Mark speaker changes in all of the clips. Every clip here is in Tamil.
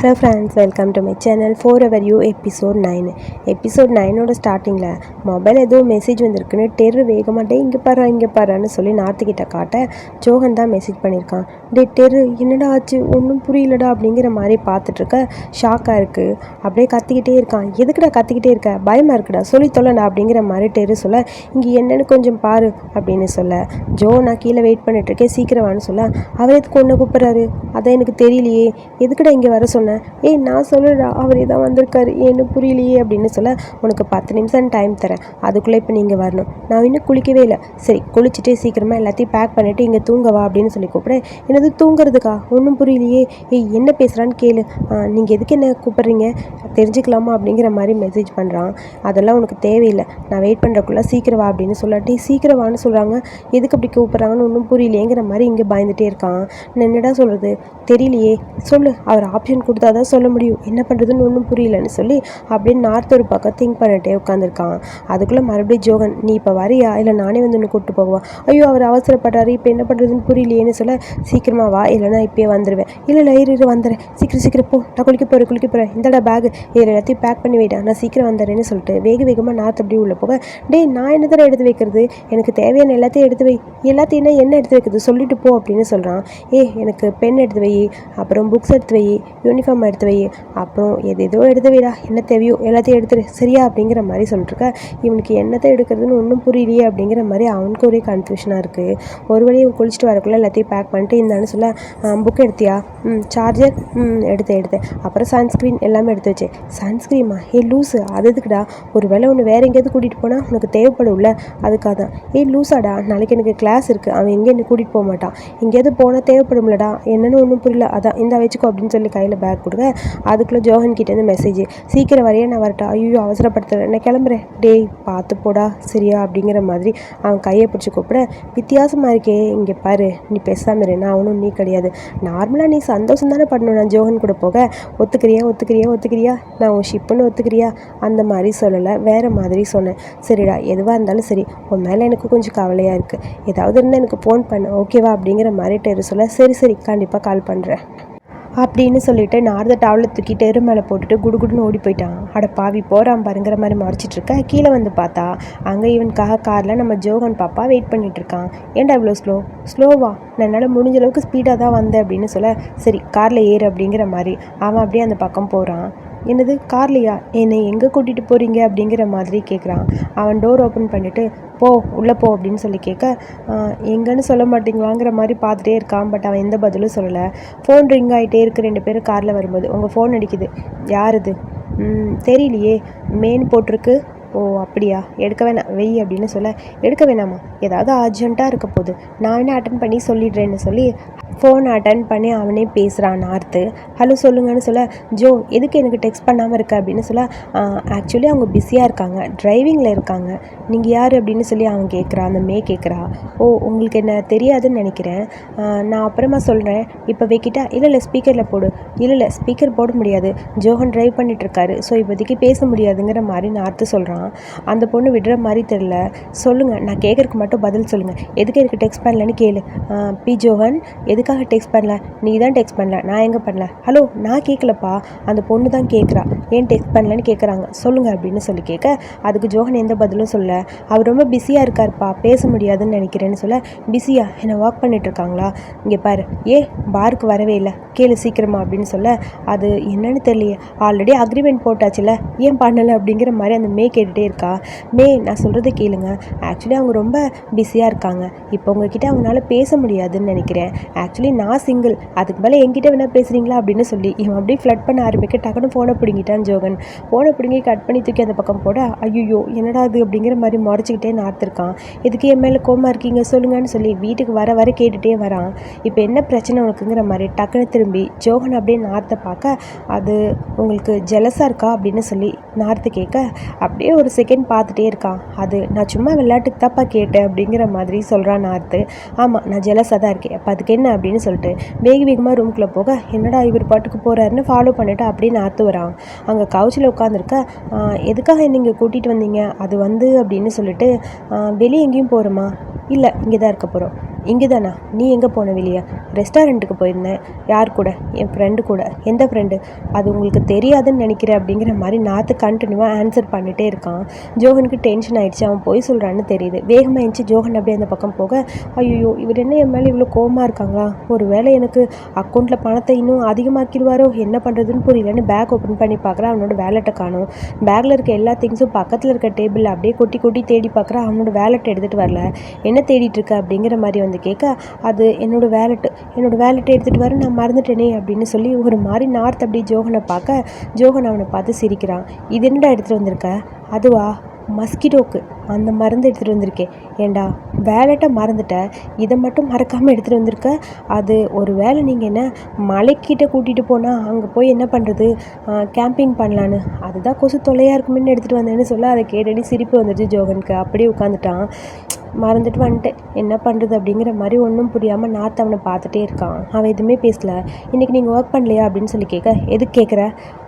Speaker 1: Hello friends welcome to my channel for our you episode nine episode நைனோட ஸ்டார்டிங்கில் மொபைல் ஏதோ மெசேஜ் வந்திருக்குன்னு வேகமாக வேகமாட்டே இங்கே பாரு இங்கே பாருன்னு சொல்லி நார்த்துக்கிட்ட காட்ட ஜோகன் தான் மெசேஜ் பண்ணியிருக்கான் டே டெரு என்னடா ஆச்சு? ஒன்றும் புரியலடா அப்படிங்கிற மாதிரி பார்த்துட்ருக்க ஷாக்காக இருக்குது அப்படியே கத்திக்கிட்டே இருக்கான். எதுக்குடா கத்திக்கிட்டே இருக்க? பயமாக இருக்குடா. சொல்லி தொல்லடா அப்படிங்கிற மாதிரி டெரு சொல்ல இங்கே என்னென்னு கொஞ்சம் பாரு அப்படின்னு சொல்ல. ஜோ நான் கீழே வெயிட் பண்ணிட்டுருக்கேன் சீக்கிரம் வான்னு சொல்ல அவர் எதுக்கு ஒன்று கூப்பிட்றாரு? அதான் எனக்கு தெரியலையே. எதுக்குடா இங்கே வர சொன்னேன் ஏய் நான் சொல்லுடா அவரே தான் வந்திருக்காரு. ஏன்னு புரியலையே அப்படின்னு சொல்ல உனக்கு பத்து நிமிஷம் டைம் தரேன். அதுக்குள்ளே இப்போ நீங்கள் வரணும். நான் இன்னும் குளிக்கவே இல்லை. சரி குளிச்சுட்டு சீக்கிரமாக எல்லாத்தையும் பேக் பண்ணிவிட்டு இங்கே தூங்கவா அப்படின்னு சொல்லி கூப்பிட்றேன் என்னது தூங்குறதுக்கா? ஒன்றும் புரியலையே. ஏய் என்ன பேசுகிறான்னு கேளு. நீங்கள் எதுக்கு என்ன கூப்பிட்றீங்க? தெரிஞ்சுக்கலாமா? அப்படிங்கிற மாதிரி மெசேஜ் பண்ணுறான் அதெல்லாம் உனக்கு தேவையில்லை. நான் வெயிட் பண்ணுறக்குள்ள சீக்கிரம் வா அப்படின்னு சொல்லாட்டி சீக்கிரம் வான்னு சொல்கிறாங்க எதுக்கு அப்படி கூப்பிட்றாங்கன்னு ஒன்றும் புரியலையேங்கிற மாதிரி இங்கே பயந்துகிட்டே இருக்கான். நான் என்னடா சொல்கிறது தெரியலையே. சொல்லு அவர் ஆப்ஷன் கொடுத்தா தான் சொல்ல முடியும். என்ன பண்ணுறதுன்னு ஒன்றும் புரியலன்னு சொல்லி அப்படியே நார்த் ஒரு பக்கம் திங்க் பண்ணிட்டே உட்காந்துருக்கான் அதுக்குள்ளே மறுபடியும் ஜோகன் நீ இப்போ வரியா? இல்லை நானே வந்து ஒன்று கூப்பிட்டு போவா ஐயோ அவர் அவசரப்படுறாரு. இப்போ என்ன பண்ணுறதுன்னு புரியலையேன்னு சொல்ல சீக்கிரமாக வா. இல்லைனா இப்போயே வந்துடுவேன் இல்லை இல்லை இரு வந்துடுறேன் சீக்கிரம் சீக்கிரம் போ. நான் குளிக்க போகிறேன் குளிக்க போகிறேன் இந்தடா பேக் இதில் எல்லாத்தையும் பேக் பண்ணி வைடா. நான் சீக்கிரம் வந்துடுறேன்னு சொல்லிட்டு வேக வேகமாக நார்த் அப்படியே உள்ளே போக டேய் நான் என்ன தடவை எடுத்து வைக்கிறது? எனக்கு தேவையான எல்லாத்தையும் எடுத்து வை. எல்லாத்தையும் என்ன என்ன எடுத்து வைக்கிறது? சொல்லிட்டு போ அப்படின்னு சொல்கிறான் ஏ எனக்கு பென் எடுத்து வை. அப்புறம் புக்ஸ் எடுத்து வை. யூனிஃபார்ம் எடுத்து வை அப்புறம் எது எதோ எடுத்து வைடா என்ன தேவையோ எல்லாத்தையும் எடுத்துரு. சரியா? அப்படிங்கிற மாதிரி சொல்லிட்டுருக்க இவனுக்கு என்னத்தை எடுக்கிறதுன்னு ஒன்றும் புரியலையே அப்படிங்கிற மாதிரி அவனுக்கு ஒரே கன்ஃபியூஷனாக இருக்குது ஒரு வழி குளிச்சுட்டு வரக்குள்ளே எல்லாத்தையும் பேக் பண்ணிட்டு இந்தான்னு சொல்ல புக் எடுத்தியா? ம் சார்ஜர் ம் எடுத்தேன் எடுத்தேன். அப்புறம் சன்ஸ்க்ரீன் எல்லாமே எடுத்து வச்சேன். சன்ஸ்க்ரீமா ஏ லூஸு அது எதுக்குடா? ஒரு வேளை ஒன்று வேறு எங்கேயாவது கூட்டிகிட்டு போனால் உனக்கு தேவைப்படும்ல அதுக்காக தான். ஏ லூஸாடா நாளைக்கு எனக்கு கிளாஸ் இருக்குது அவன் எங்கே என்ன கூட்டிகிட்டு போக மாட்டான். எங்கேயாவது போனால் தேவைப்படும்லடா என்னென்னு ஒன்றும் புரியல. அதான் இந்த வச்சுக்கோ அப்படின்னு சொல்லி கையில் பேக் கொடுக்க அதுக்குள்ளே ஜோஹன் கிட்டேருந்து மெசேஜ் சீக்கிரம் வரையே நான் வரட்டா ஐயோ அவசரப்படுத்துறேன். நான் கிளம்புறேன். டேய் பார்த்து போடா சரியா? அப்படிங்கிற மாதிரி அவன் கையை பிடிச்சி கூப்பிட வித்தியாசமாக இருக்கே. இங்கே பாரு. நீ பேசாமல் இரு. நான் அவனும் நீ கிடையாது. நார்மலாக நீ சந்தோஷம் தானே பண்ணணும். நான் ஜோஹன் கூட போக. ஒத்துக்கிறியா? ஒத்துக்கிறியா? ஒத்துக்கிறியா? நான் உன் ஷிப்புன்னு ஒத்துக்கிறியா? அந்த மாதிரி சொல்லலை. வேறு மாதிரி சொன்னேன். சரிடா. எதுவாக இருந்தாலும் சரி. உன் மேலே எனக்கு கொஞ்சம் கவலையாக இருக்குது ஏதாவது இருந்தால் எனக்கு ஃபோன் பண்ண. ஓகேவா அப்படிங்கிற மாதிரி டெரு சொல்ல சரி சரி. கண்டிப்பாக கால் பண்ணுறேன் அப்படின்னு சொல்லிட்டு நார்த டவலை தூக்கி எரு மேலே போட்டுட்டு குடுகுடுன்னு ஓடி போயிட்டான். அட பாவி போகிறான் பாருங்கிற மாதிரி மறைச்சிட்டு இருக்க கீழே வந்து பார்த்தா அங்கே இவனுக்காக காரில் நம்ம ஜோகன் பாப்பா வெயிட் பண்ணிட்டு இருக்கான். ஏன்டா இவ்வளோ ஸ்லோ ஸ்லோவா நான் என்னால் முடிஞ்ச அளவுக்கு ஸ்பீடாக தான் வந்தேன் அப்படின்னு சொல்ல சரி காரில் ஏறு அப்படிங்கிற மாதிரி. அவன் அப்படியே அந்த பக்கம் போகிறான் என்னது கார்லையா? என்னை எங்கே கூட்டிகிட்டு போகிறீங்க அப்படிங்கிற மாதிரி கேட்குறான் அவன் டோர் ஓப்பன் பண்ணிவிட்டு போ உள்ளே போ அப்படின்னு சொல்லி கேட்க எங்கன்னு சொல்ல மாட்டீங்களாங்கிற மாதிரி பார்த்துட்டே இருக்கான் பட் அவன் எந்த பதிலும் சொல்லலை. ஃபோன் ரிங் ஆகிட்டே இருக்குது ரெண்டு பேரும் காரில் வரும்போது. உங்கள் ஃபோன் அடிக்குது. யார் இது? தெரியலையே. மெயின் போட்டிருக்கு. ஓ அப்படியா? எடுக்க வேணாம். வெய் அப்படின்னு சொல்ல எடுக்க வேணாமா? ஏதாவது அர்ஜென்ட்டாக இருக்க போகுது. நான் என்ன அட்டன் பண்ணி சொல்லிடுறேன்னு சொல்லி ஃபோன் அட்டன் பண்ணி அவனே பேசுகிறான் நார்த்து ஹலோ சொல்லுங்கன்னு சொல்ல ஜோ எதுக்கு எனக்கு டெக்ஸ்ட் பண்ணாமல் இருக்க? அப்படின்னு சொல்ல ஆக்சுவலி அவங்க பிஸியாக இருக்காங்க. டிரைவிங்கில் இருக்காங்க. நீங்கள் யார்? அப்படின்னு சொல்லி அவன் கேட்குறான் அந்த மே கேட்குறா ஓ உங்களுக்கு என்ன தெரியாதுன்னு நினைக்கிறேன். நான் அப்புறமா சொல்கிறேன் இப்போ வைக்கிட்டா இல்லை இல்லை ஸ்பீக்கரில் போடு. இல்லை இல்லை ஸ்பீக்கர் போட முடியாது. ஜோஹன் ட்ரைவ் பண்ணிகிட்ருக்காரு ஸோ இப்போதைக்கு பேச முடியாதுங்கிற மாதிரி நார்த்து சொல்கிறான் அந்த பொண்ணு விடுற மாதிரி தெரில சொல்லுங்கள் நான் கேட்குறக்கு மட்டும் பதில் சொல்லுங்கள் எதுக்கு எனக்கு டெக்ஸ்ட் பண்ணலன்னு கேளு. பி ஜோகன் எதுக்காக டெக்ஸ்ட் பண்ணல? நீ தான் டெக்ஸ்ட் பண்ணல நான் எங்கே பண்ணல? ஹலோ நான் கேட்கலப்பா அந்த பொண்ணு தான் கேட்குறா ஏன் டெக்ஸ்ட் பண்ணலன்னு கேட்குறாங்க சொல்லுங்கள் அப்படின்னு சொல்லி கேட்க அதுக்கு ஜோகன் எந்த பதிலும் சொல்ல அவர் ரொம்ப பிஸியாக இருக்கார்ப்பா பேச முடியாதுன்னு நினைக்கிறேன்னு சொல்ல பிஸியா என்னை வாக் பண்ணிட்டுருக்காங்களா இங்கே பாரு ஏ பாருக்கு வரவே இல்லை. கேளு சீக்கிரமா அப்படின்னு சொல்ல அது என்னன்னு தெரியலையே. ஆல்ரெடி அக்ரிமெண்ட் போட்டாச்சுல ஏன் பண்ணலை அப்படிங்கிற மாதிரி அந்த மே கேட்டுகிட்டே இருக்கா? மே நான் சொல்கிறத கேளுங்க. ஆக்சுவலி அவங்க ரொம்ப பிஸியாக இருக்காங்க. இப்போ உங்ககிட்ட அவங்களால பேச முடியாதுன்னு நினைக்கிறேன். ஆக்சுவலி நான் சிங்கிள் அதுக்கு மேலே என்கிட்ட வேணால் பேசுகிறீங்களா அப்படின்னு சொல்லி இவன் அப்படியே ஃப்ளட் பண்ண ஆரம்பிக்க டக்குன்னு ஃபோனை பிடிங்கிட்டான் ஜோகன். ஃபோனை பிடிங்கி கட் பண்ணி தூக்கி அந்த பக்கம் போட ஐயோ என்னடா அது அப்படிங்கிற மாதிரி முறைச்சிக்கிட்டே நார்த்திருக்கான். இதுக்கு என் மேலே கோமா இருக்கீங்க? சொல்லுங்கன்னு சொல்லி வீட்டுக்கு வர வர கேட்டுகிட்டே வரான். இப்போ என்ன பிரச்சனை உனக்குங்கிற மாதிரி டக்குன்னு திரும்பி ஜோகன் அப்படியே நார்த்தை பார்க்க அது உங்களுக்கு ஜெலஸாக இருக்கா? அப்படின்னு சொல்லி நார்த்து கேட்க அப்படியே ஒரு செகண்ட் பார்த்துட்டே இருக்கான். அது நான் சும்மா விளையாட்டுக்கு தப்பா கேட்டேன் அப்படிங்கிற மாதிரி சொல்கிறான் நார்த்து ஆமாம் நான் ஜெலஸாக தான் இருக்கேன். அப்போ அதுக்கு என்ன? அப்படின்னு சொல்லிட்டு வேக வேகமாக ரூம்குள்ளே போக. என்னடா இவர் பாட்டுக்கு போகிறாருன்னு ஃபாலோ பண்ணிவிட்டு அப்படியே நார்த்து வரான். அங்கே கவுச்சில் உட்காந்துருக்க எதுக்காக நீங்கள் கூட்டிகிட்டு வந்தீங்க? அது வந்து அப்படின்னு சொல்லிட்டு வெளியே எங்கேயும் போகிறோமா இல்லை இங்கே தான் இருக்க போகிறோம் இங்கே தானா? நீ எங்கே போன வெளியே? ரெஸ்டாரண்ட்டுக்கு போயிருந்தேன். யார் கூட? என் ஃப்ரெண்டு கூட. எந்த ஃப்ரெண்டு அது உங்களுக்கு தெரியாதுன்னு நினைக்கிறேன் அப்படிங்கிற மாதிரி நாற்று கண்டினியூவாக ஆன்சர் பண்ணிகிட்டே இருக்கான். ஜோகனுக்கு டென்ஷன் ஆகிடுச்சு அவன் போய் சொல்கிறான்னு தெரியுது. வேகமாக இருந்துச்சு ஜோகன் அப்படியே அந்த பக்கம் போக ஐயோ இவர் என்ன என் மேலே இவ்வளோ கோவமாக இருக்காங்களா? ஒரு வேளை எனக்கு அக்கௌண்ட்டில் பணத்தை இன்னும் அதிகமாக்கிடுவாரோ? என்ன பண்ணுறதுன்னு புரியலன்னு பேக் ஓப்பன் பண்ணி பார்க்குறேன் அவனோட வேலெட்டை காணும். பேக்கில் இருக்க எல்லா திங்ஸும் பக்கத்தில் இருக்க டேபிள் அப்படியே கொட்டி கொட்டி தேடி பார்க்குறேன் அவனோட வேலெட் எடுத்துகிட்டு வரல. என்ன தேடிட்டு இருக்க? அப்படிங்கிற மாதிரி வந்து கேட்க அது என்னோட வேலெட்டு என்னோட வேலெட்டை எடுத்துகிட்டு வர நான் மறந்துட்டேனே அப்படின்னு சொல்லி ஒரு மாதிரி நார்த் அப்படி ஜோகனை பார்க்க ஜோகன் அவனை பார்த்து சிரிக்கிறான். இது என்னடா எடுத்துகிட்டு வந்திருக்க? அதுவா மஸ்கிட்டோக்கு அந்த மருந்து எடுத்துகிட்டு வந்திருக்கேன் ஏண்டா வேலெட்டை மறந்துட்ட? இதை மட்டும் மறக்காமல் எடுத்துகிட்டு வந்திருக்க? அது ஒரு வேளை நீங்கள் என்ன மலைக்கிட்ட கூட்டிகிட்டு போனால் அங்கே போய் என்ன பண்ணுறது கேம்பிங் பண்ணலான்னு. அதுதான் கொசு தொல்லையாக இருக்குமேன்னு எடுத்துகிட்டு வந்தேன்னு சொல்ல அதை கேட்டடி சிரிப்பு வந்துடுச்சு ஜோகனுக்கு. அப்படியே உட்காந்துட்டான் மறந்துட்டு வந்துட்டேன். என்ன பண்ணுறது அப்படிங்கிற மாதிரி ஒன்றும் புரியாமல் நார்த் அவனை பார்த்துட்டே இருக்கான். அவன் எதுவுமே பேசல. இன்றைக்கி நீங்கள் ஒர்க் பண்ணலையா? அப்படின்னு சொல்லி கேட்க எதுக்கு கேட்குற?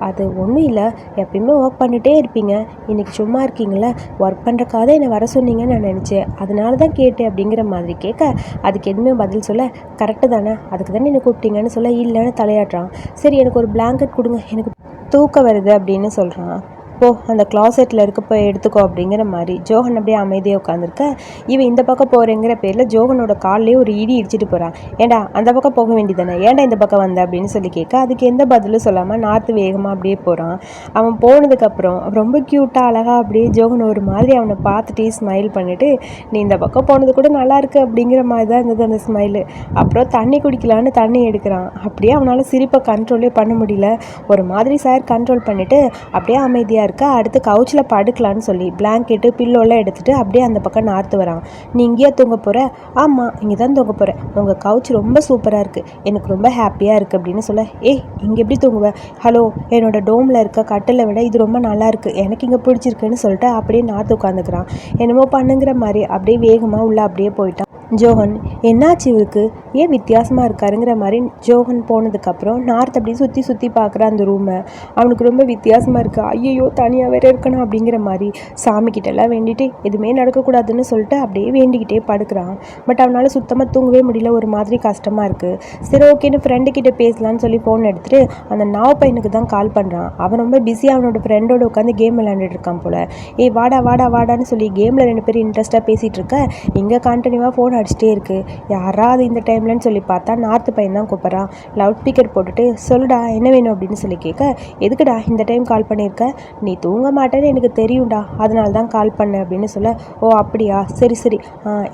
Speaker 1: அது ஒன்றும் இல்லை. எப்பயுமே ஒர்க் பண்ணிகிட்டே இருப்பீங்க. இன்றைக்கி சும்மா இருக்கீங்களே ஒர்க் தான் என்னை வர சொன்னீங்கன்னு நான் நினச்சேன். அதனால தான் கேட்டேன் அப்படிங்கிற மாதிரி கேட்க அதுக்கு எதுவுமே பதில் சொல்ல கரெக்டு தானே? அதுக்கு தானே என்னை கூப்பிட்டீங்கன்னு சொல்ல இல்லைன்னு தலையாட்டுறான். சரி எனக்கு ஒரு பிளாங்கெட் கொடுங்க. எனக்கு தூக்கம் வருது அப்படின்னு சொல்கிறான் போ அந்த கிளாசெட்டில் இருக்க போய் எடுத்துக்கோ அப்படிங்கிற மாதிரி. ஜோகன் அப்படியே அமைதியாக உட்காந்துருக்க இவன் இந்த பக்கம் போகிறேங்கிற பேரில் ஜோகனோட கால்லேயே ஒரு இடி இடிச்சிட்டு போகிறான் ஏண்டா அந்த பக்கம் போக வேண்டியதானே ஏன்டா இந்த பக்கம் வந்த அப்படின்னு சொல்லி கேட்க அதுக்கு எந்த பதிலும் சொல்லாமல் நாற்று வேகமாக அப்படியே போகிறான் அவன் போனதுக்கப்புறம் ரொம்ப க்யூட்டாக அழகாக அப்படியே ஜோகன் ஒரு மாதிரி அவனை பார்த்துட்டே ஸ்மைல் பண்ணிவிட்டு நீ இந்த பக்கம் போனது கூட நல்லா இருக்கு அப்படிங்கிற மாதிரி தான் இருந்தது அந்த ஸ்மைலு அப்புறம் தண்ணி குடிக்கலான்னு தண்ணி எடுக்கிறான். அப்படியே அவனால் சிரிப்பை கண்ட்ரோலே பண்ண முடியல. ஒரு மாதிரி சார் கண்ட்ரோல் பண்ணிவிட்டு அப்படியே அமைதியாக இருக்க? அடுத்து கவுச்சில் படுக்கலான்னு சொல்லி பிளாங்கெட்டு பில்லோலாம் எடுத்துகிட்டு அப்படியே அந்த பக்கம் நார்த்து வரான். நீ இங்கேயே தூங்க போகிற ஆமாம் இங்கே தான் தூங்க போகிறேன் உங்கள் கவுச் ரொம்ப சூப்பராக இருக்குது எனக்கு ரொம்ப ஹாப்பியாக இருக்குது அப்படின்னு சொல்ல ஏய் இங்கே எப்படி தூங்குவேன் ஹலோ என்னோட டோமில் இருக்க கட்டிலை விட இது ரொம்ப நல்லாயிருக்கு எனக்கு இங்கே பிடிச்சிருக்குன்னு சொல்லிட்டு அப்படியே நார்த்து உட்காந்துக்கிறான். என்னமோ பண்ணுங்கிற மாதிரி அப்படியே வேகமாக உள்ளே அப்படியே போயிட்டான். ஜோகன் என்னாச்சு இவருக்கு? ஏன் வித்தியாசமாக இருக்காருங்கிற மாதிரி ஜோகன் போனதுக்கப்புறம் நார்த் அப்படியே சுற்றி சுற்றி பார்க்குற அந்த ரூமை அவனுக்கு ரொம்ப வித்தியாசமாக இருக்குது ஐயோ தனியாக வேற இருக்கணும் அப்படிங்கிற மாதிரி. சாமிக்கிட்டெல்லாம் வேண்டிகிட்டு எதுவுமே நடக்கக்கூடாதுன்னு சொல்லிட்டு அப்படியே வேண்டிக்கிட்டே படுக்கிறான். பட் அவனால் சுத்தமாக தூங்கவே முடியல. ஒரு மாதிரி கஷ்டமாக இருக்குது சரி ஓகேன்னு ஃப்ரெண்டுக்கிட்ட பேசலான்னு சொல்லி ஃபோன் எடுத்துகிட்டு அந்த நாவ் பையனுக்கு தான் கால் பண்ணுறான் அவன் ரொம்ப பிஸியாக அவனோட ஃப்ரெண்டோட உட்காந்து கேம் விளையாண்டுட்டு இருக்கான் போல். ஏய் வாடா வாடா வாடான்னு சொல்லி கேமில் ரெண்டு பேரும் இன்ட்ரெஸ்ட்டாக பேசிகிட்டு இருக்க. இங்கே கண்டினியூவாக ஃபோன் அடிச்சிட்டே இருக்குது யாராவது இந்த டைம்லன்னு சொல்லி பார்த்தா நார்த்து பையன் தான் கூப்பிட்றான் லவுட் ஸ்பீக்கர் போட்டுட்டு சொல்லுடா என்ன வேணும்? அப்படின்னு சொல்லி கேட்க எதுக்குடா இந்த டைம் கால் பண்ணியிருக்க? நீ தூங்க மாட்டேன்னு எனக்கு தெரியும்டா. அதனால தான் கால் பண்ணேன் அப்படின்னு சொல்ல ஓ அப்படியா? சரி சரி.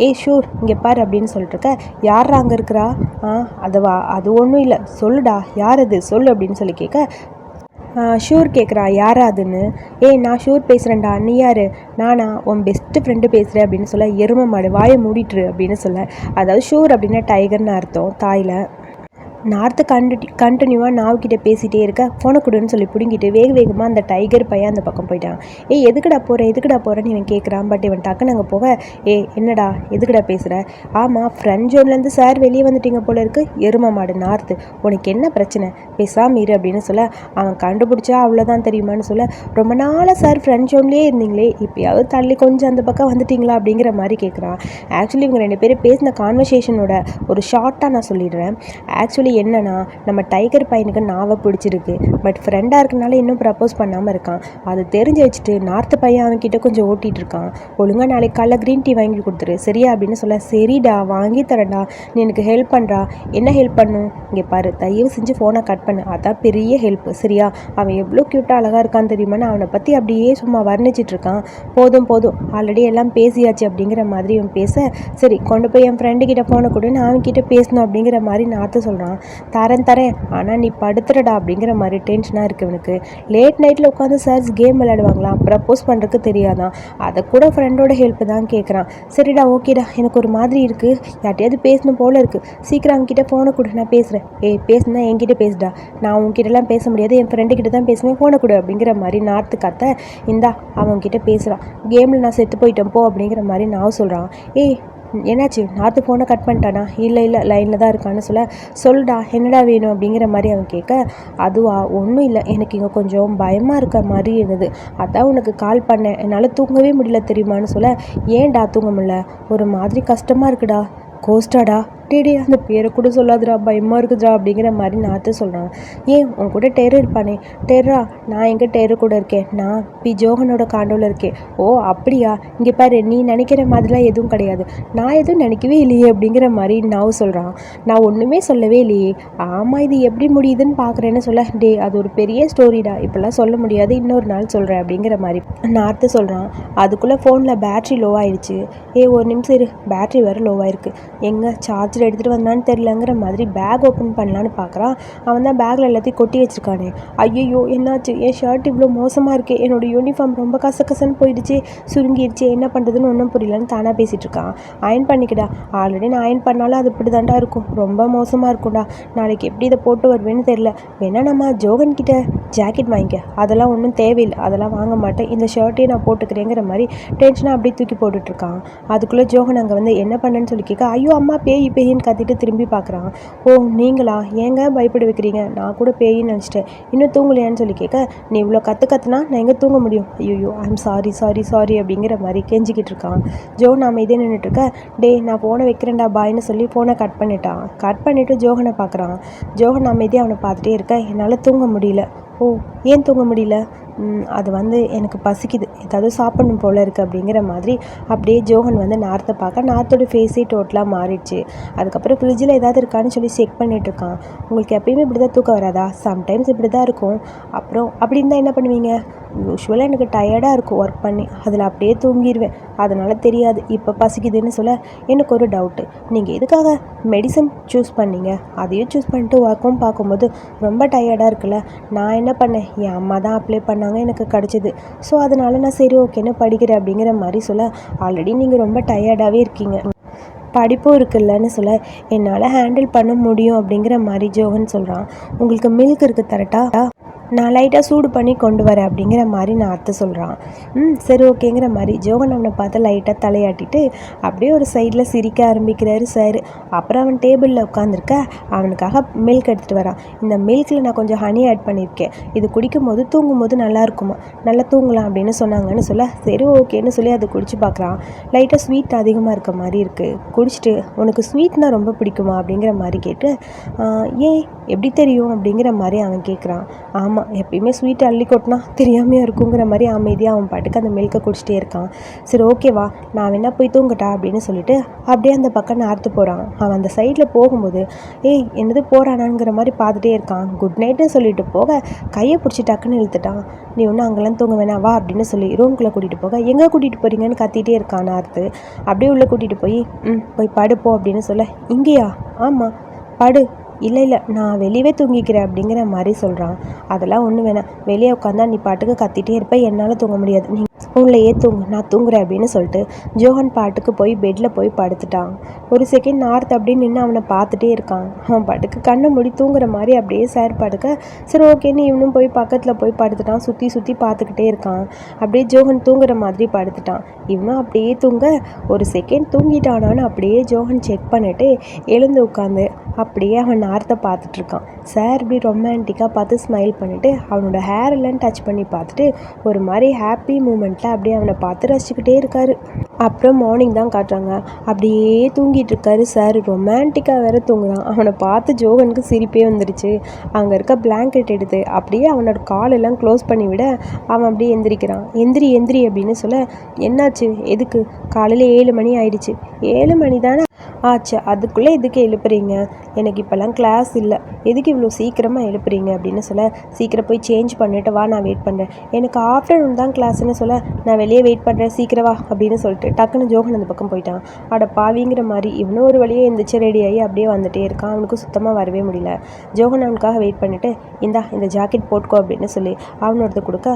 Speaker 1: ஏய் ஷூர் இங்கே பாரு அப்படின்னு சொல்லிட்டுருக்க யார் அங்கே இருக்கிறா? ஆ அதுவா அது ஒன்றும் இல்லை. சொல்லுடா யார் அது? சொல்லு அப்படின்னு சொல்லி கேட்க ஷூர் கேட்குறா யாரா அதுன்னு ஏய் நான் ஷூர் பேசுகிறேன்டா நீ யார்? நானா உன் பெஸ்ட்டு ஃப்ரெண்டு பேசுகிறேன் அப்படின்னு சொல்ல எரும மாடு வாயை மூடிட்டுரு அப்படின்னு சொல்ல. அதாவது ஷூர் அப்படின்னா டைகர்னு அர்த்தம் தாயில். நார்த்து கண்டு கண்டினியூவாக நாவ்கிட்ட பேசிகிட்டே இருக்க ஃபோனை கொடுன்னு சொல்லி பிடுங்கிட்டு வேக வேகமாக அந்த டைகர் பையன் அந்த பக்கம் போயிட்டான். ஏய் எதுக்குடா போகிற எதுக்குடா போகிறேன்னு இவன் கேட்குறான் பட் இவன் டக்குன்னு அங்கே போக ஏ என்னடா? எதுக்குடா பேசுகிற ஆமாம் ஃப்ரெண்ட் ஜோன்லேருந்து சார் வெளியே வந்துட்டீங்க போல இருக்கு. எரும மாடு நார்த்து. உனக்கு என்ன பிரச்சனை? பேசாம இரு அப்படின்னு சொல்ல அவன் கண்டுபிடிச்சா அவ்வளோதான் தெரியுமான்னு சொல்ல ரொம்ப நாளாக சார் ஃப்ரெண்ட் ஜோன்லேயே இருந்தீங்களே. இப்போயாவது தள்ளி கொஞ்சம் அந்த பக்கம் வந்துட்டீங்களா? அப்படிங்கிற மாதிரி கேட்குறான் ஆக்சுவலி இவங்க ரெண்டு பேரும் பேசின கான்வர்சேஷனோட ஒரு ஷார்ட்டாக நான் சொல்லிடுறேன். ஆக்சுவலி என்னன்னா நம்ம டைகர் பையனுக்கு நாவை பிடிச்சிருக்கு. பட் ஃப்ரெண்டாக இருக்கனால இன்னும் ப்ரப்போஸ் பண்ணாமல் இருக்கான். அதை தெரிஞ்சு வச்சுட்டு நார்த்து பையன் அவன்கிட்ட கொஞ்சம் ஓட்டிகிட்டு இருக்கான். ஒழுங்காக நாளைக்கு காலைல க்ரீன் டீ வாங்கி கொடுத்துரு. சரியா? அப்படின்னு சொல்ல சரிடா வாங்கி தரேன்டா. நீ எனக்கு ஹெல்ப் பண்ணுறா என்ன ஹெல்ப் பண்ணும்? இங்கே பாரு தயவு செஞ்சு ஃபோனை கட் பண்ணு. அதான் பெரிய ஹெல்ப் சரியா? அவன் எவ்வளோ க்யூட்டாக அழகாக இருக்கான்னு தெரியுமான்னு அவனை பற்றி அப்படியே சும்மா வர்ணிச்சிட்டு இருக்கான். போதும் போதும். ஆல்ரெடி எல்லாம் பேசியாச்சு அப்படிங்கிற மாதிரி அவன் பேச சரி கொண்டு போய் என் ஃப்ரெண்டு கிட்ட ஃபோனை கொடு. நான் அவன்கிட்ட பேசணும் அப்படிங்கிற மாதிரி நார்த்து சொல்கிறான் தரேன் தரேன். ஆனால் நீ படுத்துறடா அப்படிங்கிற மாதிரி டென்ஷனாக இருக்குது இவனுக்கு. லேட் நைட்டில் உட்காந்து சார்ஸ் கேம் விளையாடுவாங்களாம் ப்ரப்போஸ் பண்ணுறதுக்கு தெரியாதான் அதை கூட ஃப்ரெண்டோட ஹெல்ப் தான் கேட்குறான் சரிடா ஓகேடா எனக்கு ஒரு மாதிரி இருக்குது யார்ட்டையாவது பேசணும் போல இருக்குது சீக்கிரம் அவங்ககிட்ட ஃபோனை கொடு. நான் பேசுகிறேன் ஏய் பேசுனா என்கிட்ட பேசுடா. நான் உங்ககிட்டலாம் பேச முடியாது. என் ஃப்ரெண்டுக்கிட்ட தான் பேசுவேன். ஃபோனை கொடு அப்படிங்கிற மாதிரி நார்த்து கத்த இந்தா அவங்ககிட்ட பேசுகிறான் கேமில் நான் செத்து போயிட்டேன் போ அப்படிங்கிற மாதிரி நான் சொல்கிறான் ஏய் என்னாச்சு? நாற்று ஃபோனை கட் பண்ணிட்டானா? இல்லை இல்லை லைனில் தான் இருக்கான்னு சொல்ல சொல்டா என்னடா வேணும் அப்படிங்கிற மாதிரி அவன் கேட்க அதுவா ஒன்றும் இல்லை. எனக்கு இங்கே கொஞ்சம் பயமாக இருக்க மாதிரி இருந்தது. அதான் உனக்கு கால் பண்ணேன். என்னால் தூங்கவே முடியல தெரியுமான்னு சொல்ல ஏன்டா தூங்க முடியல? ஒரு மாதிரி கஷ்டமாக இருக்குடா. கோஸ்டாடா டேடி அந்த பேரை கூட சொல்லாதுடா பயமாக இருக்குதுடா அப்படிங்கிற மாதிரி நாற்று சொல்கிறான் ஏன் உன் கூட டெரர் இருப்பானே. டெர்ரா நான் எங்கே டெரர் கூட இருக்கேன். நான் பி. ஜோகனோட காண்டோவில் இருக்கேன். ஓ அப்படியா? இங்கே பாரு நீ நினைக்கிற மாதிரிலாம் எதுவும் கிடையாது. நான் எதுவும் நினைக்கவே இல்லையே அப்படிங்கிற மாதிரி நான் சொல்கிறான் நான் ஒன்றுமே சொல்லவே இல்லையே. ஆமாம் இது எப்படி முடியுதுன்னு பார்க்குறேன்னு சொல்ல. டே அது ஒரு பெரிய ஸ்டோரிடா இப்போல்லாம் சொல்ல முடியாது. இன்னொரு நாள் சொல்கிறேன் அப்படிங்கிற மாதிரி நார்த்து சொல்கிறான் அதுக்குள்ளே ஃபோனில் பேட்ரி லோ ஆயிடுச்சு. ஏ ஒரு நிமிஷம் இரு. பேட்ரி வேறு லோவாயிருக்கு எங்கே சார்ஜ் வச்சுட்டு எடுத்துகிட்டு வந்தான்னு தெரிலங்கிற மாதிரி பேக் ஓப்பன் பண்ணலான்னு பார்க்குறான் அவன் தான் பேக்கில் எல்லாத்தையும் கொட்டி வச்சுருக்கானே. ஐயோ என்னாச்சு? என் ஷர்ட் இவ்வளோ மோசமாக இருக்கே. என்னோட யூனிஃபார்ம் ரொம்ப கசகசன்னு போயிடுச்சு. சுருங்கிடுச்சு என்ன பண்ணுறதுன்னு ஒன்றும் புரியலன்னு தானாக பேசிகிட்டு இருக்கான். அயன் பண்ணிக்கடா. ஆல்ரெடி நான் அயன் பண்ணாலும் அது இப்படி தாண்டா இருக்கும். ரொம்ப மோசமாக இருக்கும்டா. நாளைக்கு எப்படி இதை போட்டு வருவேன்னு தெரில வேணா நம்ம ஜோகன் கிட்ட ஜாக்கெட் வாங்கிக்க. அதெல்லாம் ஒன்றும் தேவையில்லை. அதெல்லாம் வாங்க மாட்டேன். இந்த ஷர்ட்டையும் நான் போட்டுக்கிறேங்கிற மாதிரி டென்ஷனாக அப்படியே தூக்கி போட்டுட்ருக்கான் அதுக்குள்ளே ஜோகன் அங்கே வந்து என்ன பண்ணுன்னு சொல்லி கேட்க ஐயோ அம்மா பேய் பேய். பேயின்னு கத்திட்டு திரும்பி பார்க்குறான் ஓ நீங்களா? ஏங்க பயப்பட வைக்கிறீங்க? நான் கூட பேயின்னு நினச்சிட்டேன். இன்னும் தூங்கலையான்னு சொல்லி கேட்க நீ இவ்வளோ கற்று கத்துனா நான் எங்கே தூங்க முடியும்? ஐயோ ஐம் சாரி சாரி சாரி அப்படிங்கிற மாதிரி கெஞ்சிக்கிட்டு இருக்கான். ஜோ நாம் இதே நின்றுட்டுருக்க டே நான் ஃபோனை வைக்கிறேன்டா பாய்னு சொல்லி ஃபோனை கட் பண்ணிட்டான். கட் பண்ணிவிட்டு ஜோகனை பார்க்குறான் ஜோகன் அமைதியாக அவனை பார்த்துட்டே இருக்க. என்னால் தூங்க முடியல. ஓ ஏன் தூங்க முடியல? அது வந்து எனக்கு பசிக்குது. ஏதாவது சாப்பிடணும் போல் இருக்குது அப்படிங்கிற மாதிரி அப்படியே ஜோகன் வந்து நார்த்தை பார்க்க. நார்த்தோட ஃபேஸே டோட்டலாக மாறிடுச்சு. அதுக்கப்புறம் ஃப்ரிட்ஜில் ஏதாவது இருக்கான்னு சொல்லி செக் பண்ணிட்டு இருக்கான். உங்களுக்கு எப்பயுமே இப்படி தான் தூக்கம் வராதா? சம்டைம்ஸ் இப்படி தான் இருக்கும். அப்புறம் அப்படி இருந்தால் என்ன பண்ணுவீங்க? யூஸ்வலாக எனக்கு டயர்டாக இருக்கும் ஒர்க் பண்ணி. அதில் அப்படியே தூங்கிடுவேன் அதனால் தெரியாது. இப்போ பசிக்குதுன்னு சொல்ல எனக்கு ஒரு டவுட்டு நீங்கள் எதுக்காக மெடிசன் சூஸ் பண்ணீங்க? அதையும் சூஸ் பண்ணிட்டு ஒர்க்கும் பார்க்கும்போது ரொம்ப டயர்டாக இருக்குல்ல. நான் என்ன பண்ணேன்? என் அம்மா தான் அப்ளை பண்ணாங்க. எனக்கு கிடச்சிது. ஸோ அதனால் நான் சரி ஓகேன்னு படிக்கிறேன் அப்படிங்கிற மாதிரி சொல்ல ஆல்ரெடி நீங்கள் ரொம்ப டயர்டாகவே இருக்கீங்க. படிப்பும் இருக்குல்லன்னு சொல்ல என்னால் ஹேண்டில் பண்ண முடியும் அப்படிங்கிற மாதிரி ஜோகன் சொல்கிறான் உங்களுக்கு மில்க் இருக்குது தரட்டா? நான் லைட்டாக சூடு பண்ணி கொண்டு வரேன் அப்படிங்கிற மாதிரி நான் அத்தை சொல்கிறான் ம் சரி ஓகேங்கிற மாதிரி. ஜோகன் அவனை பார்த்து லைட்டாக தலையாட்டிட்டு அப்படியே ஒரு சைடில் சிரிக்க ஆரம்பிக்கிறாரு சார் அப்புறம் அவன் டேபிளில் உட்காந்துருக்க அவனுக்காக மில்க் எடுத்துகிட்டு வரான். இந்த மில்கில் நான் கொஞ்சம் ஹனி ஆட் பண்ணியிருக்கேன். இது குடிக்கும் போது தூங்கும் போது நல்லா இருக்குமா? நல்லா தூங்கலாம் அப்படின்னு சொன்னாங்கன்னு சொல்ல சரி ஓகேன்னு சொல்லி அதை குடிச்சு பார்க்குறான். லைட்டாக ஸ்வீட் அதிகமாக இருக்க மாதிரி இருக்குது குடிச்சிட்டு உனக்கு ஸ்வீட்னால் ரொம்ப பிடிக்குமா? அப்படிங்கிற மாதிரி கேட்டு ஏன் எப்படி தெரியும் அப்படிங்கிற மாதிரி அவன் கேட்குறான் ஆமாம் எப்பயுமே ஸ்வீட் அள்ளி கொட்டினா தெரியாமையாக இருக்குங்கிற மாதிரி அமைதியாக அவன் பாட்டுக்கு அந்த மில்கை குடிச்சிட்டே இருக்கான். சரி ஓகேவா நான் வேணா போய் தூங்கட்டா அப்படின்னு சொல்லிட்டு அப்படியே அந்த பக்கம் நார்த்து போகிறான் அவன் அந்த சைடில் போகும்போது ஏய் என்னது போகிறானாங்கிற மாதிரி பார்த்துட்டே இருக்கான். குட் நைட்டுன்னு சொல்லிட்டு போக கையை பிடிச்சி டக்குன்னு இழுத்துட்டான். நீ ஒன்றும் அங்கெல்லாம் தூங்க வேணாம் வா அப்படின்னு சொல்லி ரூம்குள்ளே கூட்டிகிட்டு போக எங்கே கூட்டிகிட்டு போகிறீங்கன்னு கத்திட்டே இருக்கான் நார்த்து. அப்படியே உள்ளே கூட்டிகிட்டு போய் ம் போய் படுப்போம் அப்படின்னு சொல்ல இங்கேயா? ஆமாம் படு. இல்லை இல்லை நான் வெளியவே தூங்கிக்கிறேன் அப்படிங்கிற மாதிரி சொல்கிறான் அதெல்லாம் ஒன்றும் வேணாம். வெளியே உட்காந்தா நீ பாட்டுக்கு கத்திட்டே இருப்ப. என்னால் தூங்க முடியாது. நீ உள்ளேயே தூங்கு நான் தூங்குறேன் அப்படின்னு சொல்லிட்டு ஜோஹன் பாட்டுக்கு போய் பெட்டில் போய் படுத்துட்டான். ஒரு செகண்ட் நார்த் அப்படியே நின்று அவனை பார்த்துட்டே இருக்கான். அவன் பாட்டுக்கு கண்ணை மூடி தூங்குற மாதிரி அப்படியே சார் படுக்க சரி ஓகேன்னு இவனும் போய் பக்கத்தில் போய் படுத்துட்டான். சுற்றி சுற்றி பார்த்துக்கிட்டே இருக்கான். அப்படியே ஜோஹன் தூங்குற மாதிரி படுத்துட்டான். இவனும் அப்படியே தூங்க ஒரு செகண்ட் தூங்கிட்டானான்னு அப்படியே ஜோஹன் செக் பண்ணிட்டு எழுந்து உட்காந்து அப்படியே அவன் நார்த்தை பார்த்துட்டு இருக்கான். சார் இப்படி ரொமான்டிக்காக பார்த்து ஸ்மைல் பண்ணிவிட்டு அவனோட ஹேர் எல்லாம் டச் பண்ணி பார்த்துட்டு ஒரு மாதிரி ஹாப்பி மூமெண்ட் மூமெண்ட்டில் அப்படியே அவனை பார்த்து ரசிச்சுக்கிட்டே இருக்காரு. அப்புறம் மார்னிங் தான் காட்டுறாங்க. அப்படியே தூங்கிட்டு இருக்காரு சார் ரொமான்டிக்காக வேற தூங்குறான். அவனை பார்த்து ஜோகனுக்கு சிரிப்பே வந்துருச்சு. அங்கே இருக்க பிளாங்கெட் எடுத்து அப்படியே அவனோட காலெல்லாம் க்ளோஸ் பண்ணி விட அவன் அப்படியே எந்திரிக்கிறான். எந்திரி எந்திரி அப்படின்னு சொல்ல என்னாச்சு? எதுக்கு? காலையில் ஏழு மணி ஆயிடுச்சு. ஏழு மணி தானே? ஆச்சு. அதுக்குள்ளே எதுக்கு எழுப்புறீங்க? எனக்கு இப்போல்லாம் கிளாஸ் இல்லை. எதுக்கு இவ்வளோ சீக்கிரமாக எழுப்புறீங்க? அப்படின்னு சொல்ல சீக்கிரம் போய் சேஞ்ச் பண்ணிட்டு வா நான் வெயிட் பண்ணுறேன் எனக்கு ஆஃப்டர்நூன் தான் கிளாஸ்ன்னு சொல்ல நான் வெளியே வெயிட் பண்ணுறேன் சீக்கிரம் வா அப்படின்னு சொல்லிட்டு டக்குன்னு ஜோகன் அந்த பக்கம் போயிட்டான். அட பாவிங்கிற மாதிரி இவனும் ஒரு வழியே எந்திரிச்சு ரெடி ஆகி அப்படியே வந்துட்டே இருக்கான். அவனுக்கு சுத்தமாக வரவே முடியல. ஜோகன் அவனுக்காக வெயிட் பண்ணிவிட்டு இந்தா இந்த ஜாக்கெட் போட்டுக்கோ அப்படின்னு சொல்லி அவனோடது கொடுக்க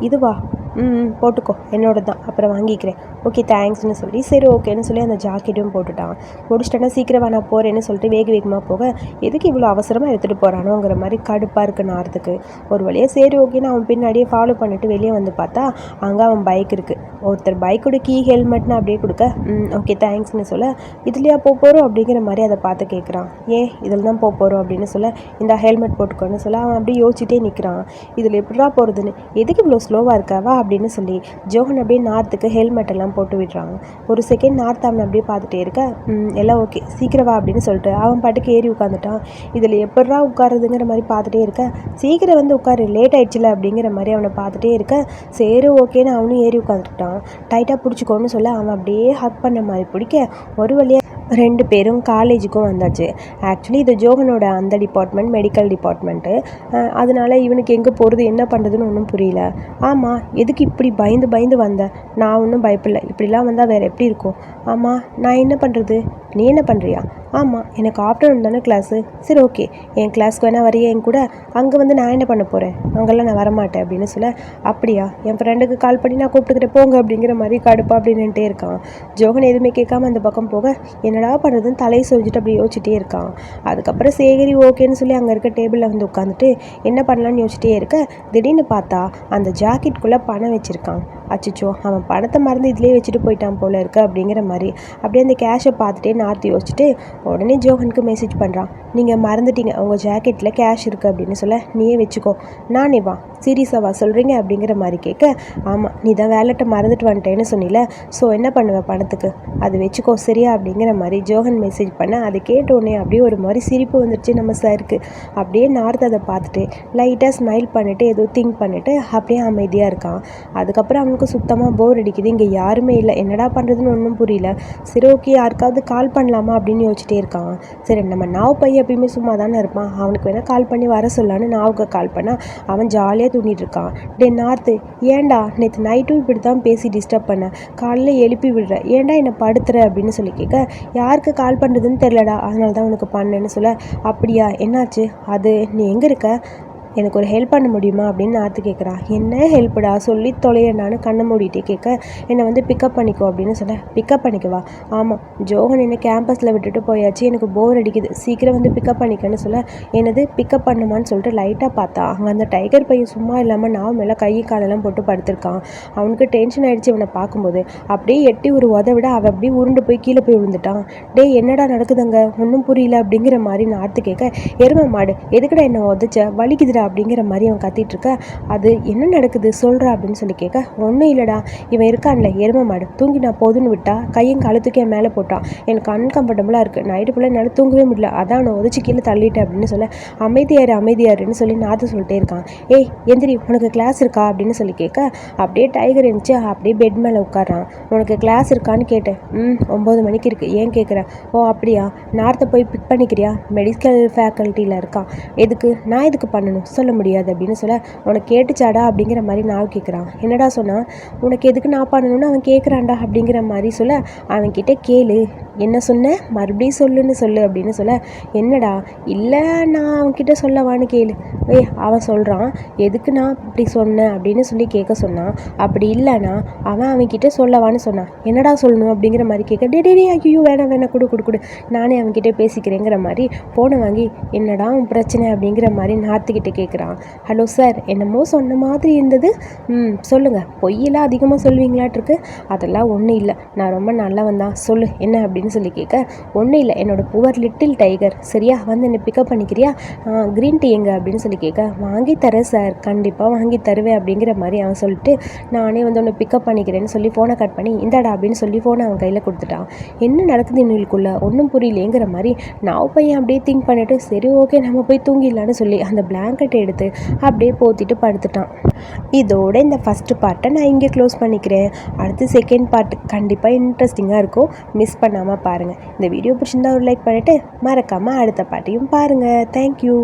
Speaker 1: இதுவா ம், போட்டுக்கோ. என்னோட தான் அப்புறம் வாங்கிக்கிறேன். ஓகே தேங்க்ஸ்னு சொல்லி சரி ஓகேன்னு சொல்லி அந்த ஜாக்கெட்டும் போட்டுட்டான். முடிச்சிட்டேன்னா சீக்கிரம் நான் போகிறேன்னு சொல்லிட்டு வேக வேகமாக போக எதுக்கு இவ்வளோ அவசரமாக எடுத்துகிட்டு போகிறானோங்கிற மாதிரி கடுப்பாக இருக்குது நார்த்துக்கு. ஒரு வழியாக சரி ஓகேன்னு அவன் பின்னாடியே ஃபாலோ பண்ணிட்டு வெளியே வந்து பார்த்தா அங்கே அவன் பைக் இருக்குது ஒருத்தர் பைக்கோட கீ ஹெல்மெட்னு அப்படியே கொடுக்க ம் ஓகே தேங்க்ஸ்னு சொல்ல இதுலையா போக போகிறோம் அப்படிங்கிற மாதிரி அதை பார்த்து கேட்குறான் ஏன் இதில் தான் போக போகிறோம் அப்படின்னு சொல்ல இந்த ஹெல்மெட் போட்டுக்கோன்னு சொல்ல அவன் அப்படியே யோசிச்சுட்டே நிற்கிறான் இதில் எப்படிடா போகிறதுன்னு எதுக்கு இவ்வளோ ஸ்லோவாக இருக்காவா? அப்படின்னு சொல்லி ஜோஹன் அப்படியே நார்த்துக்கு ஹெல்மெட் எல்லாம் போட்டு விடுறாங்க. ஒரு செகண்ட் நார்த் அவனை அப்படியே பார்த்துட்டே இருக்க "ம், எல்லாம் ஓகே சீக்கிரம் வா அப்படின்னு சொல்லிட்டு அவன் பாட்டுக்கு ஏறி உட்காந்துட்டான் இதில் எப்படா உட்காருதுங்கிற மாதிரி பார்த்துட்டே இருக்க. சீக்கிரம் வந்து உட்காரு லேட் ஆயிடுச்சுல அப்படிங்கிற மாதிரி அவனை பார்த்துட்டே இருக்க. சரி ஓகேன்னு அவனும் ஏறி உட்காந்துட்டான் டைட்டாக பிடிச்சிக்கோன்னு சொல்ல அவன் அப்படியே ஹக் பண்ண மாதிரி பிடிக்க ஒரு வழியாக ரெண்டு பேரும் காலேஜுக்கும் வந்தாச்சு. ஆக்சுவலி இது ஜோகனோட அந்த டிபார்ட்மெண்ட் மெடிக்கல் டிபார்ட்மெண்ட்டு அதனால இவனுக்கு எங்கே போகிறது என்ன பண்ணுறதுன்னு ஒன்றும் புரியல. ஆமாம் எதுக்கு இப்படி பயந்து பயந்து வந்த? நான் ஒன்றும் பயப்படல. இப்படிலாம் வந்தால் வேறு எப்படி இருக்கும்? ஆமாம் நான் என்ன பண்ணுறது நீ என்ன பண்ணுறியா ஆமாம் எனக்கு ஆஃப்டர்நூன் தானே கிளாஸு சரி ஓகே என் கிளாஸ்க்கு வேணால் வரையே? என் கூட? அங்கே வந்து நான் என்ன பண்ண போகிறேன் அங்கெல்லாம் நான் வரமாட்டேன் அப்படின்னு சொல்ல அப்படியா? என் ஃப்ரெண்டுக்கு கால் பண்ணி நான் கூப்பிட்டுக்கிட்டே போங்க அப்படிங்கிற மாதிரி கடுப்பா அப்படின்னுட்டே இருக்கான். ஜோகன் எதுவுமே கேட்காம அந்த பக்கம் போக என்னடா பண்ணுறதுன்னு தலையை சொல்லிட்டு அப்படி யோசிச்சுட்டே இருக்கான். அதுக்கப்புறம் சேகரி ஓகேன்னு சொல்லி அங்கே இருக்க டேபிளில் வந்து உட்காந்துட்டு என்ன பண்ணலான்னு யோசிச்சிட்டே இருக்க? திடீர்னு பார்த்தா அந்த ஜாக்கெட்குள்ளே பணம் வச்சுருக்கான். அச்சச்சோ அவன் பணத்தை மறந்து இதிலே வச்சுட்டு போயிட்டான் போல இருக்கு அப்படிங்கிற மாதிரி. அப்படியே அந்த கேஷை பார்த்துட்டே நார்த்து யோசிச்சுட்டு உடனே ஜோகனுக்கு மெசேஜ் பண்ணுறான் நீங்கள் மறந்துட்டீங்க. உங்கள் ஜாக்கெட்டில் கேஷ் இருக்குது அப்படின்னு சொல்ல நீயே வச்சுக்கோ. நானே வா. சீரியஸாக வா. சொல்கிறீங்க அப்படிங்கிற மாதிரி கேட்க ஆமாம் நீ தான் வேலட்டை மறந்துட்டு வந்துட்டேன்னு சொன்னில. ஸோ என்ன பண்ணுவேன் பணத்துக்கு? அது வச்சுக்கோ சரியா? அப்படிங்கிற மாதிரி. மாதிரி ஜோகன் மெசேஜ் பண்ண அதை கேட்டோடனே அப்படியே ஒரு மாதிரி சிரிப்பு வந்துருச்சு நம்ம சாருக்கு. அப்படியே நார்த் அதை பார்த்துட்டு லைட்டாக ஸ்மைல் பண்ணிவிட்டு ஏதோ திங்க் பண்ணிவிட்டு அப்படியே அமைதியாக இருக்கான். அதுக்கப்புறம் அவனுக்கு சுத்தமாக போர் அடிக்குது. இங்கே யாருமே இல்லை. என்னடா பண்ணுறதுன்னு ஒன்றும் புரியல. சரி ஓகே யாருக்காவது கால் பண்ணலாமா அப்படின்னு யோசிச்சிட்டே இருக்கான். சரி நம்ம நாவ் பையன் எப்பயுமே சும்மா தானே இருப்பான். அவனுக்கு வேணால் கால் பண்ணி வர சொல்லான்னு நாவுக்கு கால் பண்ணால் அவன் ஜாலியாக தூங்கிட்டு இருக்கான். டே நார்த்து ஏன்டா? நேற்று நைட்டும் இப்படி தான் பேசி டிஸ்டர்ப் பண்ண. காலையில் எழுப்பி விடுற. ஏன்டா என்னை படுத்துற அப்படின்னு சொல்லி கேட்க யாருக்கு கால் பண்ணுறதுன்னு தெரிலடா அதனால தான் உனக்கு பண்ணேன்னு சொல்ல அப்படியா? என்னாச்சு? அது நீ எங்கே இருக்க? எனக்கு ஒரு ஹெல்ப் பண்ண முடியுமா அப்படின்னு நார்த்து கேட்குறா என்ன ஹெல்ப்புடா சொல்லி தொலையண்டான்னு நான் கண்ணை மூடிட்டே கேட்க என்னை வந்து பிக்கப் பண்ணிக்கோ அப்படின்னு சொல்ல. பிக்கப் பண்ணிக்கவா? ஆமாம் ஜோகன் என்னை கேம்பஸில் விட்டுட்டு போயாச்சு. எனக்கு போர் அடிக்குது. சீக்கிரம் வந்து பிக்கப் பண்ணிக்கன்னு சொல்ல. என்னது? பிக்கப் பண்ணுமான்னு சொல்லிட்டு லைட்டாக பார்த்தா. அங்கே அந்த டைகர் பையன் சும்மா இல்லாமல் நான் மேலே கை காலெல்லாம் போட்டு படுத்திருக்கான். அவனுக்கு டென்ஷன் ஆகிடுச்சு இவனை பார்க்கும்போது. அப்படியே எட்டி ஒரு உதவிட அவன் அப்படியே உருண்டு போய் கீழே போய் விழுந்துட்டான். டேய் என்னடா நடக்குதுங்க ஒன்றும் புரியல. அப்படிங்கிற மாதிரி நார்த்து கேட்க எருமை மாடு எதுக்குடா என்ன உதச்ச? வலிக்குதுடா. அப்படிங்கிற மாதிரி அவன் கத்திட்டு இருக்க அது என்ன நடக்குது? சொல்கிறா அப்படின்னு சொல்லி கேட்க ஒன்றும் இல்லைடா. இவன் இருக்கான்ல எருமை மாடு. தூங்கி நான் போதுன்னு விட்டா கையும் கழுத்துக்கு என் மேலே போட்டான். எனக்கு அன்கம்ஃபர்டபுளாக இருக்குது நைட்டு ஃபுல்லாக என்னால் தூங்கவே முடியல. அதான் நான் உதச்சி கீழே தள்ளிட்டேன் அப்படின்னு சொல்ல அமைதியாரு அமைதியாருன்னு சொல்லி நாத்து சொல்லிட்டே இருக்கான். ஏய் எந்திரி உனக்கு கிளாஸ் இருக்கா? அப்படின்னு சொல்லி கேட்க அப்படியே டைகர் இருந்துச்சு. அப்படியே பெட் மேலே உட்காரான் உனக்கு கிளாஸ் இருக்கான்னு கேட்டேன். ம் ஒம்பது மணிக்கு இருக்குது ஏன் கேட்குறேன் ஓ அப்படியா? நார்த்தை போய் பிக் பண்ணிக்கிறியா? மெடிக்கல் ஃபேக்கல்ட்டியில் இருக்கான் எதுக்கு? நான் எதுக்கு பண்ணணும்? சொல்ல முடியாது அப்படின்னு சொல்ல உனக்கு கேட்டுச்சாடா? அப்படிங்கிற மாதிரி நான் கேட்குறான் என்னடா சொன்னால் உனக்கு எதுக்கு நான் பண்ணணும்னு அவன் கேட்குறான்டா அப்படிங்கிற மாதிரி சொல்ல அவன்கிட்ட கேளு. என்ன சொன்ன? மறுபடியும் சொல்லுன்னு சொல்லு அப்படின்னு சொல்ல என்னடா? இல்லை நான் அவன்கிட்ட சொல்லவான்னு கேளு. ஏய் அவன் சொல்கிறான் எதுக்கு நான் இப்படி சொன்னேன்? அப்படின்னு சொல்லி கேட்க சொன்னான். அப்படி இல்லைனா அவன் அவன்கிட்ட சொல்லவான்னு சொன்னான். என்னடா சொல்லணும்? அப்படிங்கிற மாதிரி கேட்க டே டே டே, ஐயோ வேணாம் வேணாம். கொடு கொடு கொடு. நானே அவன்கிட்ட பேசிக்கிறேங்கிற மாதிரி ஃபோனை வாங்கி என்னடா உன் பிரச்சனை? அப்படிங்கிற மாதிரி நாத்துக்கிட்ட கேட்குறான். Hello sir. என்னமோ சொன்ன மாதிரி இருந்தது. ம் சொல்லுங்கள் பொய்யெல்லாம் அதிகமாக சொல்லுவீங்களாட்டிருக்கு அதெல்லாம் ஒன்றும் இல்லை. நான் ரொம்ப நல்லவன் தான். சொல்லு. என்ன அப்படின்னு சொல்லி கேட்க ஒன்றும் இல்லை என்னோட புவர் லிட்டில் டைகர் சரியா? வந்து என்னை பிக்கப் பண்ணிக்கிறியா? க்ரீன் டீ எங்க? அப்படின்னு சொல்லி கேட்க வாங்கி தரேன் சார் கண்டிப்பாக வாங்கி தருவேன் அப்படிங்கிற மாதிரி அவன் சொல்லிட்டு நானே வந்து உன்னை பிக்கப் பண்ணிக்கிறேன்னு சொல்லி ஃபோனை கட் பண்ணி இந்தாடா அப்படின்னு சொல்லி ஃபோனை அவன் கையில் கொடுத்துட்டான். என்ன நடக்குது இவங்களுக்குள்ள ஒன்றும் புரியலேங்கிற மாதிரி நான் பையன் அப்படியே திங்க் பண்ணிட்டு சரி ஓகே நம்ம போய் தூங்கிடலான்னு சொல்லி அந்த பிளாங்கெட்டை எடுத்து அப்படியே போத்திட்டு படுத்துட்டான். இதோட இந்த ஃபஸ்ட்டு பார்ட்டை நான் இங்கே க்ளோஸ் பண்ணிக்கிறேன். அடுத்து செகண்ட் பார்ட் கண்டிப்பாக இன்ட்ரெஸ்டிங்காக இருக்கும். மிஸ் பண்ணாமல் பாருங்கள் இந்த வீடியோ பிடிச்சிருந்தா ஒரு லைக் பண்ணிவிட்டு மறக்காமல் அடுத்த பாட்டையும் பாருங்கள் தேங்க்யூ